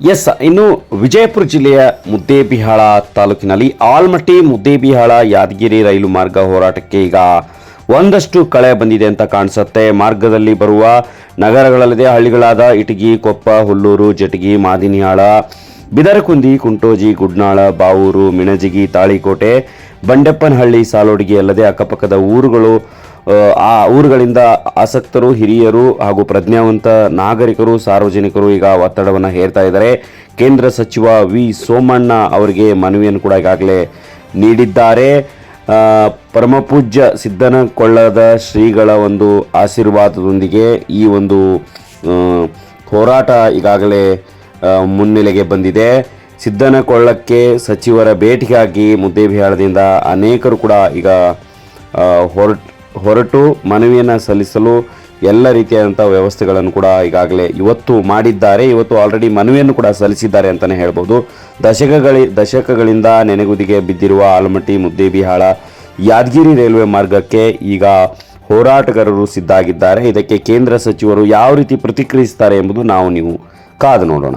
S, ಇನ್ನು ವಿಜಯಪುರ ಜಿಲ್ಲೆಯ ಮುದ್ದೇಬಿಹಾಳ ತಾಲೂಕಿನಲ್ಲಿ ಆಲ್ಮಟ್ಟಿ ಮುದ್ದೇಬಿಹಾಳ ಯಾದಗಿರಿ ರೈಲು ಮಾರ್ಗ ಹೋರಾಟಕ್ಕೆ ಈಗ ಒಂದಷ್ಟು ಕಳೆ ಬಂದಿದೆ ಅಂತ ಕಾಣಿಸುತ್ತೆ. ಮಾರ್ಗದಲ್ಲಿ ಬರುವ ನಗರಗಳಲ್ಲದೆ ಹಳ್ಳಿಗಳಾದ ಇಟಗಿ, ಕೊಪ್ಪ, ಹುಲ್ಲೂರು, ಜಟಗಿ, ಮಾದಿನಿಹಾಳ, ಬಿದರಕುಂದಿ, ಕುಂಟೋಜಿ, ಗುಡ್ನಾಳ, ಬಾವೂರು, ಮಿಣಜಿಗಿ, ತಾಳಿಕೋಟೆ, ಬಂಡೆಪ್ಪನಹಳ್ಳಿ ಸಾಲೋಡಿಗೆ ಅಲ್ಲದೆ ಅಕ್ಕಪಕ್ಕದ ಊರುಗಳು ಆ, ಊರುಗಳಿಂದ ಆಸಕ್ತರು ಹಿರಿಯರು ಹಾಗೂ ಪ್ರಜ್ಞಾವಂತ ನಾಗರಿಕರು ಸಾರ್ವಜನಿಕರು ಈಗ ಒತ್ತಡವನ್ನು ಹೇರ್ತಾ ಇದ್ದಾರೆ. ಕೇಂದ್ರ ಸಚಿವ ವಿ. ಸೋಮಣ್ಣ ಅವರಿಗೆ ಮನವಿಯನ್ನು ಕೂಡ ಈಗಾಗಲೇ ನೀಡಿದ್ದಾರೆ. ಪರಮಪೂಜ್ಯ ಸಿದ್ದನಕೊಳ್ಳದ ಶ್ರೀಗಳ ಒಂದು ಆಶೀರ್ವಾದದೊಂದಿಗೆ ಈ ಒಂದು ಹೋರಾಟ ಈಗಾಗಲೇ ಮುನ್ನೆಲೆಗೆ ಬಂದಿದೆ. ಸಿದ್ದನಕೊಳ್ಳಕ್ಕೆ ಸಚಿವರ ಭೇಟಿಗಾಗಿ ಮುದ್ದೇಬಿಹಾಳದಿಂದ ಅನೇಕರು ಕೂಡ ಈಗ ಹೊರಟ್ ಹೊರಟು ಮನವಿಯನ್ನು ಸಲ್ಲಿಸಲು ಎಲ್ಲ ರೀತಿಯಾದಂಥ ವ್ಯವಸ್ಥೆಗಳನ್ನು ಕೂಡ ಈಗಾಗಲೇ ಇವತ್ತು ಮಾಡಿದ್ದಾರೆ. ಇವತ್ತು ಆಲ್ರೆಡಿ ಮನವಿಯನ್ನು ಕೂಡ ಸಲ್ಲಿಸಿದ್ದಾರೆ ಅಂತಲೇ ಹೇಳ್ಬೋದು. ದಶಕಗಳಿ, ದಶಕಗಳಿಂದ ನೆನೆಗುದಿಗೆ ಬಿದ್ದಿರುವ ಆಲಮಟ್ಟಿ, ಮುದ್ದೇಬಿಹಾಳ, ಯಾದಗಿರಿ ರೈಲ್ವೆ ಮಾರ್ಗಕ್ಕೆ ಈಗ ಹೋರಾಟಗಾರರು ಸಿದ್ಧಾಗಿದ್ದಾರೆ. ಇದಕ್ಕೆ ಕೇಂದ್ರ ಸಚಿವರು ಯಾವ ರೀತಿ ಪ್ರತಿಕ್ರಿಯಿಸ್ತಾರೆ ಎಂಬುದು ನಾವು ನೀವು ಕಾದು ನೋಡೋಣ.